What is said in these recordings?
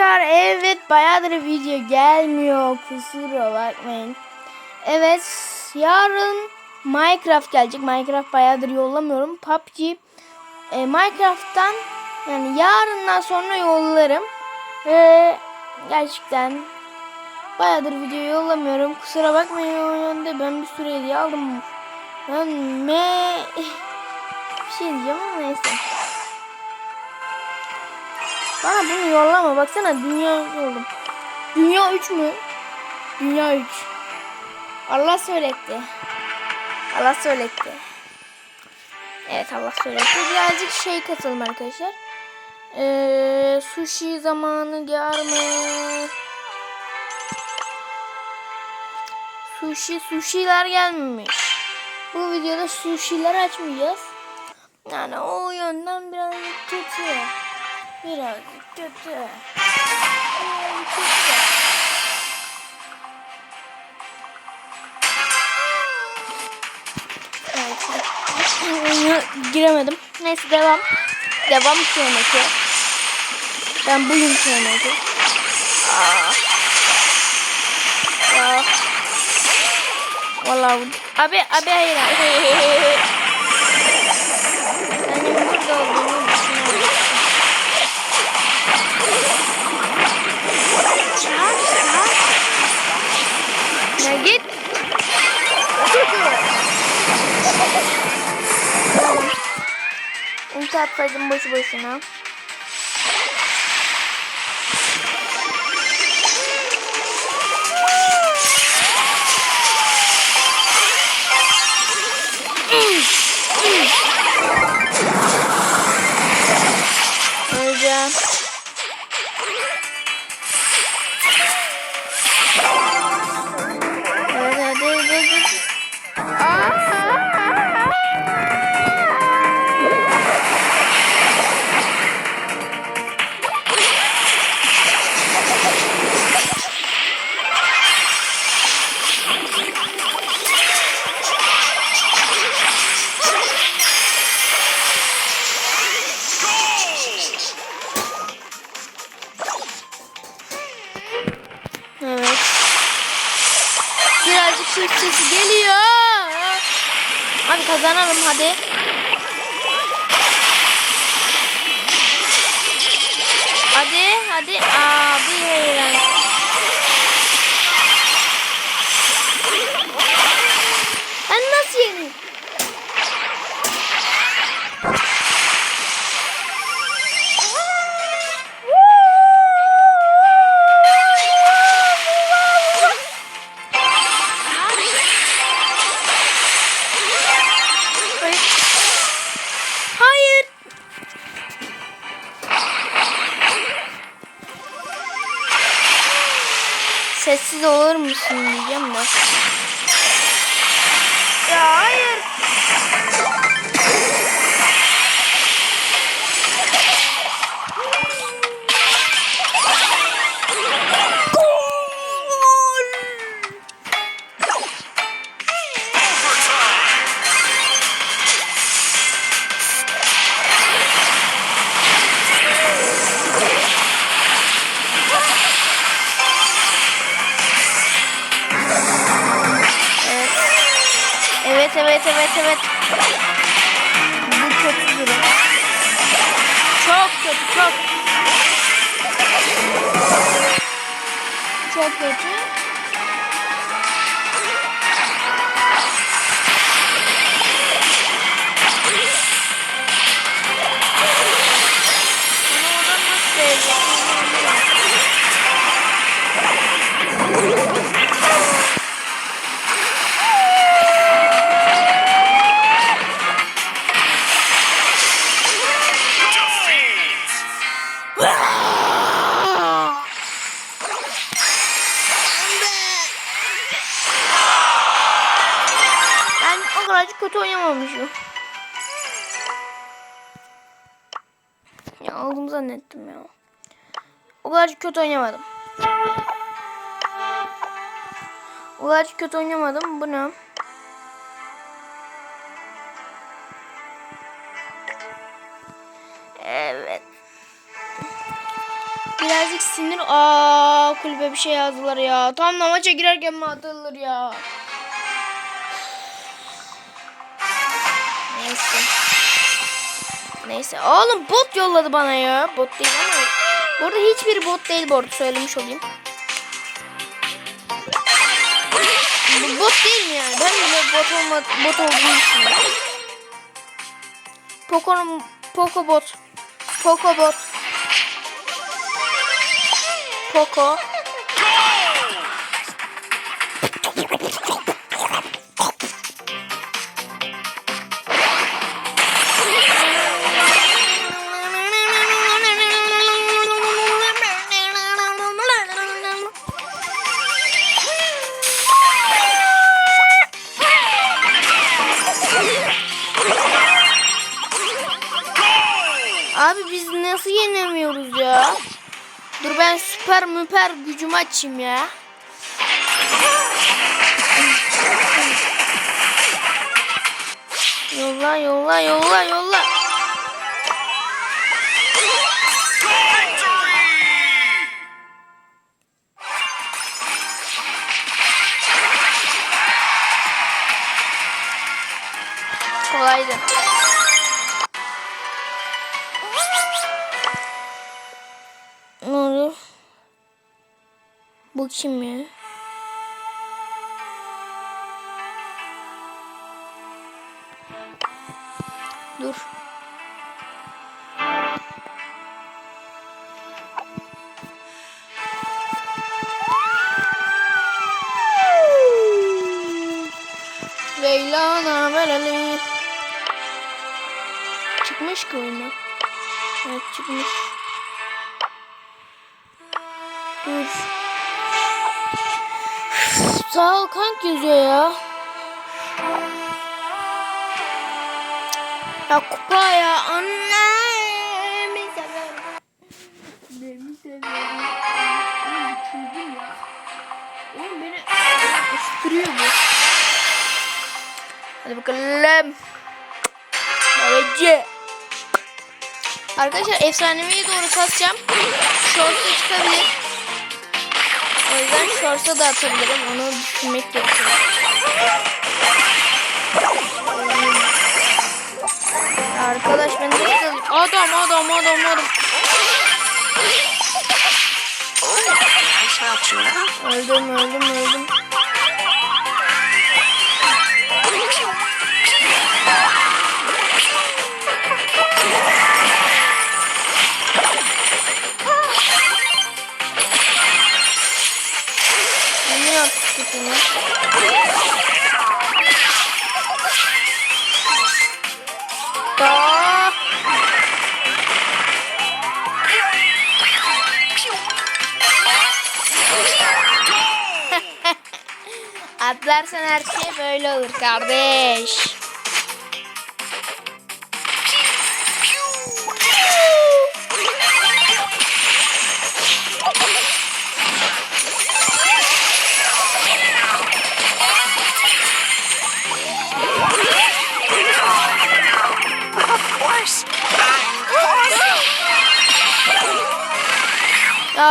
Arkadaşlar evet bayağıdır video gelmiyor kusura bakmayın. Evet yarın Minecraft gelecek. Minecraft bayağıdır yollamıyorum. PUBG e, Minecraft'tan yani yarından sonra yollarım. Ve gerçekten bayağıdır video yollamıyorum. Kusura bakmayın o ben bir sürü hediye aldım. Ben me bir şey diyeceğim ama neyse. Bana bunu yollama. Baksana dünya yolladım. Dünya 3 mü? Dünya 3. Allah söyletti. Allah söyletti. Evet Allah söyletti. Birazcık şey katalım arkadaşlar. Ee, sushi zamanı gelme. Sushi sushi'ler gelmemiş. Bu videoda sushi'ler açmayacağız. Yani o yönden birazcık kötü. Birazcık kötü. Birazcık kötü. Evet. Giremedim. Neyse devam. Devam sonraki. Ben buyum sonraki. Aa. Vallahi abi abi hayır. hayır. Benim burada olduğumu Atsaydın boşu boşuna. Kazanalım hadi. Hadi hadi abi hayran. Ben Musun diyeceğim de. Evet evet. Bu kötü durum. Çok kötü çok. Çok kötü. Zannettim ya. O kadarcık kötü oynamadım. O kadarcık kötü oynamadım. Bu ne? Evet. birazcık sinir. Aa kulübe bir şey yazdılar ya. Tam da girerken mi atılır ya? Neyse. Neyse. Oğlum bot yolladı bana ya. Bot değil ama. Burada hiçbir bot değil bu arada söylemiş olayım. Bu bot değil mi yani? Ben bile bot, olma, bot olduğunu düşünüyorum. Poco'nun Poco bot. Poco bot. Poco. Süper müper gücümü açayım ya. Yolla yolla yolla yolla. Kim ya? Dur. Leyla'na veleli. Çıkmış ki oyuna. Evet çıkmış. Dur. Sağ ol kank yazıyor ya. Ya kupa ya anne. Beni severim. Beni bitirdim ya. Oğlum beni ısıtırıyor bu. Hadi bakalım. Evet. Arkadaşlar efsaneviye doğru kasacağım. Shorts'a çıkabilir. O yüzden shorts'a da atabilirim. Onu düşünmek gerekiyor. Arkadaş ben de adam adam adam adam. Now. Öldüm öldüm öldüm. Bunu? Aa! Atlarsan her şey böyle olur kardeş.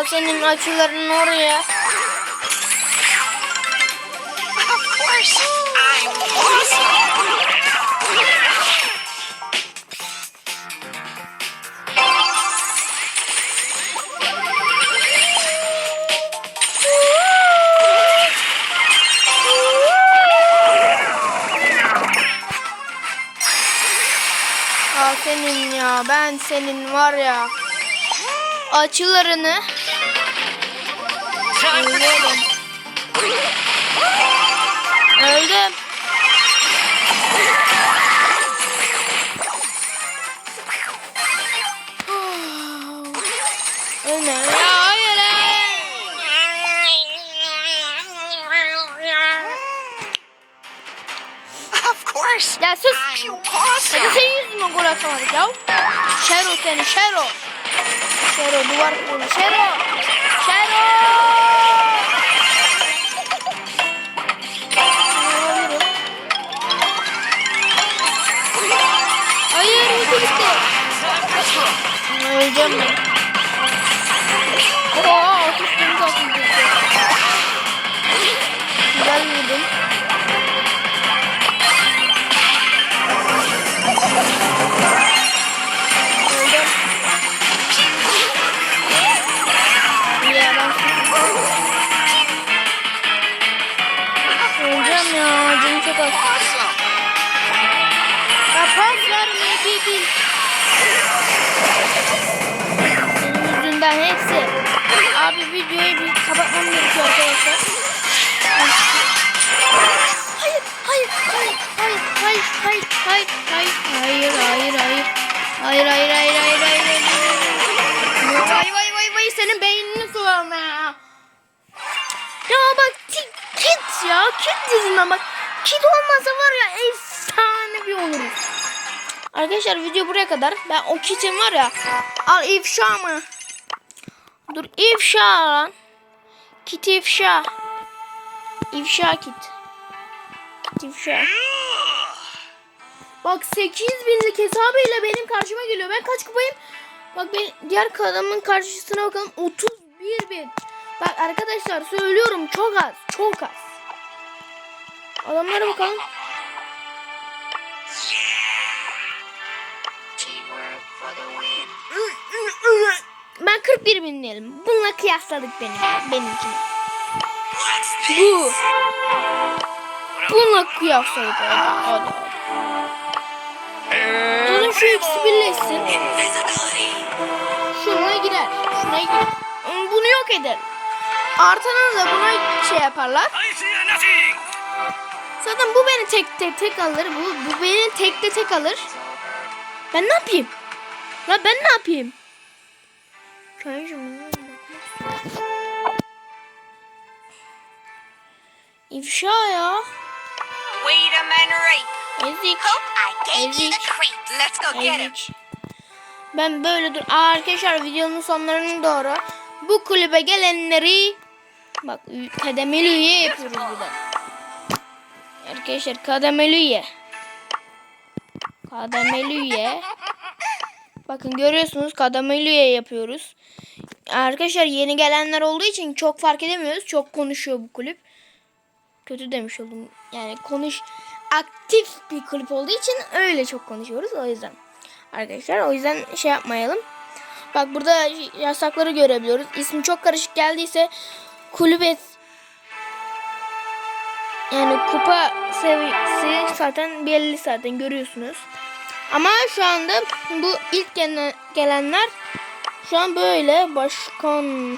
Ya senin açıların oraya. Senin ya ben senin var ya. Açılarını. Ölüyorum. Öldüm. Ölme. Ya hayır. Of course, Ya sus. Hadi senin yüzünden gol atamadık ya. Şero seni Şero. Şero duvar kurulu. Şero. Şero. Öleceğim ben. Oha oturttum da oturttum. Güzel miydim? Awesome. Rapunzel may be senin yüzünden hepsi. Abi videoyu bir kapatmam gerekiyor arkadaşlar. Hayır, hayır, hayır, hayır, hayır, hayır, hayır, hayır, hayır, hayır, hayır. Hayır, hayır, hayır, hayır, hayır, hayır, hayır. Vay vay vay vay senin beynini soğurma ya. Ya bak kit, kit ya kit yüzünden bak. Kit olmasa var ya efsane bir oluruz. Arkadaşlar video buraya kadar. Ben o kitin var ya. Al ifşa mı? Dur ifşa lan. Kit ifşa. İfşa kit. Kit ifşa. Bak 8 binlik hesabıyla benim karşıma geliyor. Ben kaç kupayım? Bak ben diğer adamın karşısına bakalım. 31 bin. Bak arkadaşlar söylüyorum çok az. Çok az. Adamlara bakalım. Ben 41 bin diyelim. Bununla kıyasladık benim. Benimkini. Bu. Bununla kıyasladık. Hadi. Durun şu ikisi birleşsin. Şuna girer. Şuna girer. Bunu yok eder. Artanın da buna şey yaparlar. Zaten bu beni tek tek tek alır. Bu, bu beni tek de tek alır. Ben ne yapayım? Ya ben ne yapayım? Köycüm. İfşa ya. Wait a minute. Ezik. Ezik. Let's go get him. Ben böyle dur. Aa, arkadaşlar videonun sonlarına doğru bu kulübe gelenleri bak kademeli üye yapıyoruz burada. Arkadaşlar kademeli üye. Kademeli üye. Bakın görüyorsunuz kademeli üye yapıyoruz. Arkadaşlar yeni gelenler olduğu için çok fark edemiyoruz. Çok konuşuyor bu kulüp. Kötü demiş oldum. Yani konuş aktif bir kulüp olduğu için öyle çok konuşuyoruz o yüzden. Arkadaşlar o yüzden şey yapmayalım. Bak burada yasakları görebiliyoruz. İsmi çok karışık geldiyse kulübet yani kupa seviyesi zaten belli zaten görüyorsunuz. Ama şu anda bu ilk gelen- gelenler şu an böyle başkan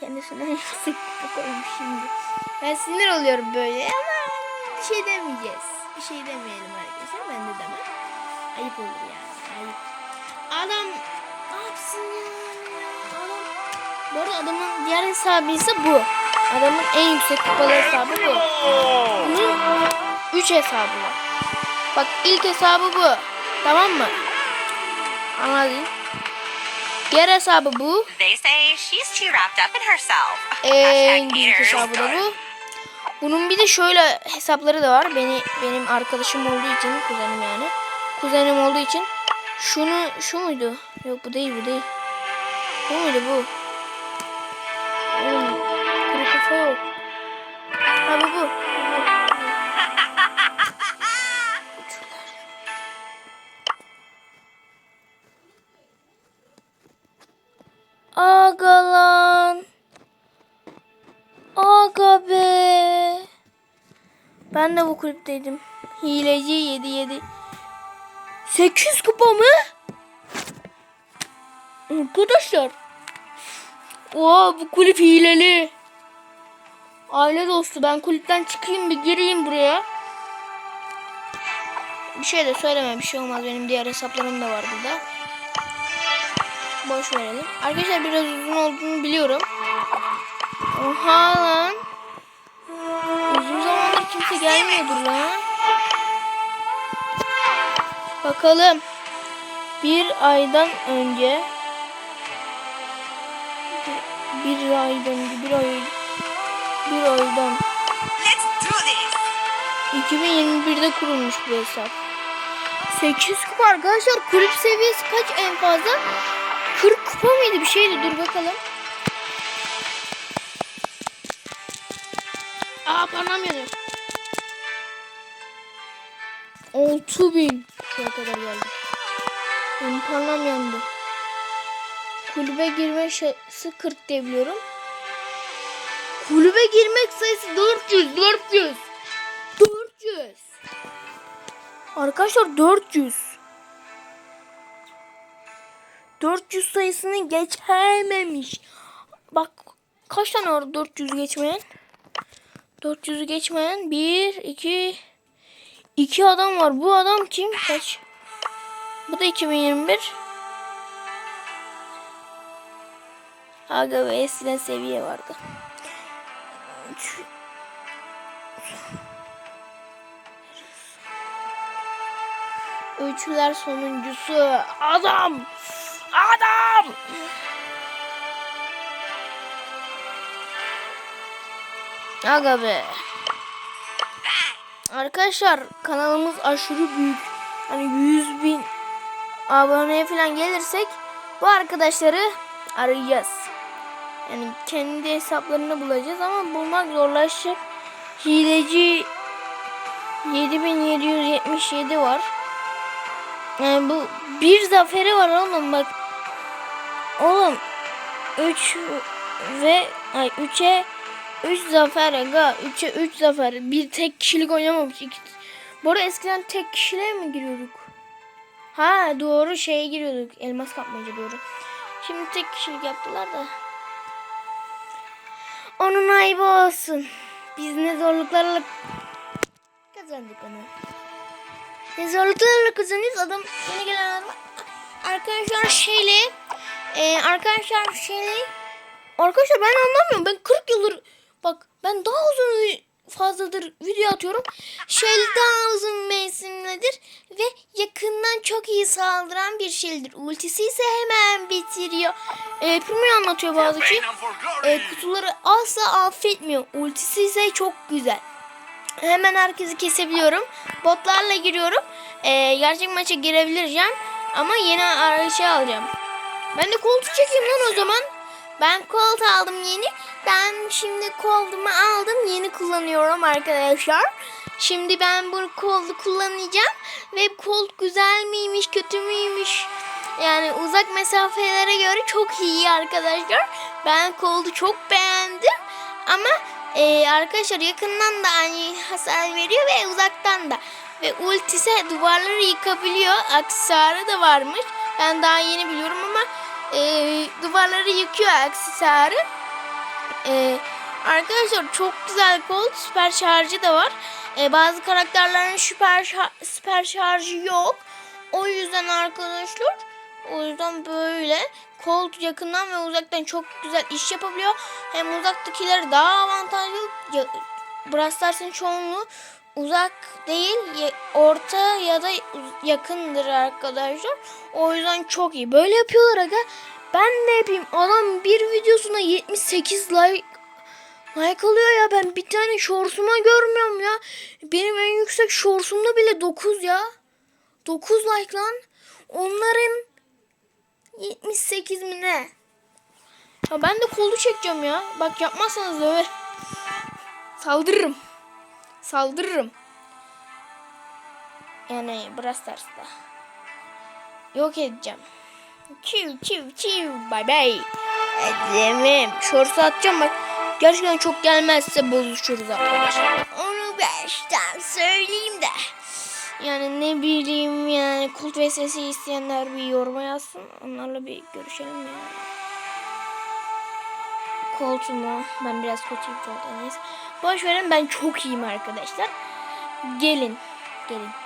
kendisine yüksek koymuş şimdi. Ben sinir oluyorum böyle ama bir şey demeyeceğiz. Bir şey demeyelim arkadaşlar. Ben de demem. Ayıp olur yani. Ayıp. Adam ne yapsın ya? Adam... Bu arada adamın diğer hesabı ise bu. Adamın en yüksek kupalı hesabı bu. Bunun 3 hesabı var. Bak ilk hesabı bu. Tamam mı? Anladın? Diğer hesabı bu. Büyük haters. hesabı da bu. Bunun bir de şöyle hesapları da var. Beni benim arkadaşım olduğu için, kuzenim yani. Kuzenim olduğu için şunu şu muydu? Yok bu değil, bu değil. Bu muydu bu? Aga lan. Aga be. Ben de bu kulüpteydim. Hileci 7 7. 8 kupa mı? Arkadaşlar. Oha bu kulüp hileli. Aile dostu ben kulüpten çıkayım bir gireyim buraya. Bir şey de söyleme bir şey olmaz benim diğer hesaplarım da var burada. Boş verelim. Arkadaşlar biraz uzun olduğunu biliyorum. Oha lan. Uzun zamandır kimse gelmiyordur lan. Bakalım. Bir aydan önce bir, bir aydan önce bir ay bir aydan Let's do this. 2021'de kurulmuş bu hesap. 8 kupa arkadaşlar kulüp seviyesi kaç en fazla? 40 kupa mıydı bir şeydi dur bakalım. Aa parmağım yanıyor. 6000 kupaya kadar geldi. Benim parmağım yandı. Kulübe girme şansı 40 diye biliyorum. Kulübe girmek sayısı 400. 400. 400. Arkadaşlar 400. 400 sayısını geçememiş. Bak kaç tane var 400 geçmeyen? 400'ü geçmeyen 1 2 2 adam var. Bu adam kim? Kaç? Bu da 2021. Aga ve eskiden seviye vardı. Üçler sonuncusu. Adam! Adam! Aga be. Arkadaşlar kanalımız aşırı büyük. Hani 100 bin aboneye falan gelirsek bu arkadaşları arayacağız. Yani kendi hesaplarını bulacağız ama bulmak zorlaşacak. Hileci 7777 var. Yani bu bir zaferi var oğlum bak. Oğlum 3 ve ay 3'e 3 zafer aga 3'e 3 zafer. Bir tek kişilik oynamamış. İki, bu arada eskiden tek kişiliğe mi giriyorduk? Ha doğru şeye giriyorduk. Elmas kapmaca doğru. Şimdi tek kişilik yaptılar da. Onun ayıbı olsun. Biz ne zorluklarla kazandık onu. Ne zorluklarla kazanıyoruz adam yeni gelen adam. Arkadaşlar şeyle e, arkadaşlar şeyle arkadaşlar ben anlamıyorum. Ben 40 yıldır bak ben daha uzun fazladır video atıyorum. Shell daha uzun mevsimlidir ve yakından çok iyi saldıran bir şeydir. Ultisi ise hemen bitiriyor. E, Primo anlatıyor bazı şey. E, kutuları asla affetmiyor. Ultisi ise çok güzel. Hemen herkesi kesebiliyorum. Botlarla giriyorum. E, gerçek maça girebileceğim. Ama yeni ara- şey alacağım. Ben de koltuğu çekeyim lan o zaman. Ben kolt aldım yeni. Ben şimdi koltuğumu aldım. Yeni kullanıyorum arkadaşlar. Şimdi ben bu koltuğu kullanacağım. Ve kolt güzel miymiş kötü müymüş? Yani uzak mesafelere göre çok iyi arkadaşlar. Ben koltuğu çok beğendim. Ama e, arkadaşlar yakından da aynı hasar veriyor ve uzaktan da. Ve ultisi duvarları yıkabiliyor. Aksesuarı da varmış. Ben daha yeni biliyorum ama e, duvarları yıkıyor aksesuarı. E, arkadaşlar çok güzel kol. Süper şarjı da var. E, bazı karakterlerin süper, şa- süper şarjı yok. O yüzden arkadaşlar o yüzden böyle Colt yakından ve uzaktan çok güzel iş yapabiliyor. Hem uzaktakiler daha avantajlı. Ya, Brawl Stars'ın çoğunluğu uzak değil, orta ya da yakındır arkadaşlar. O yüzden çok iyi. Böyle yapıyorlar aga. Ben ne yapayım? Adam bir videosuna 78 like like alıyor ya. Ben bir tane şorsuma görmüyorum ya. Benim en yüksek şorsumda bile 9 ya. 9 like lan. Onların 78 mi ne? Ya ben de kolu çekeceğim ya. Bak yapmazsanız döver. Saldırırım. Saldırırım. Yani Brawl Stars'ta. Yok edeceğim. Çiv çiv çiv. Bay bay. Edemem. Şorsu atacağım bak. Gerçekten çok gelmezse bozuşuruz arkadaşlar. Onu baştan söyleyeyim de. Yani ne bileyim yani kult vs isteyenler bir yoruma yazsın. Onlarla bir görüşelim ya. Koltuğumu ben biraz kötüyüm koltuğa neyse. Boş verin ben çok iyiyim arkadaşlar. Gelin. Gelin.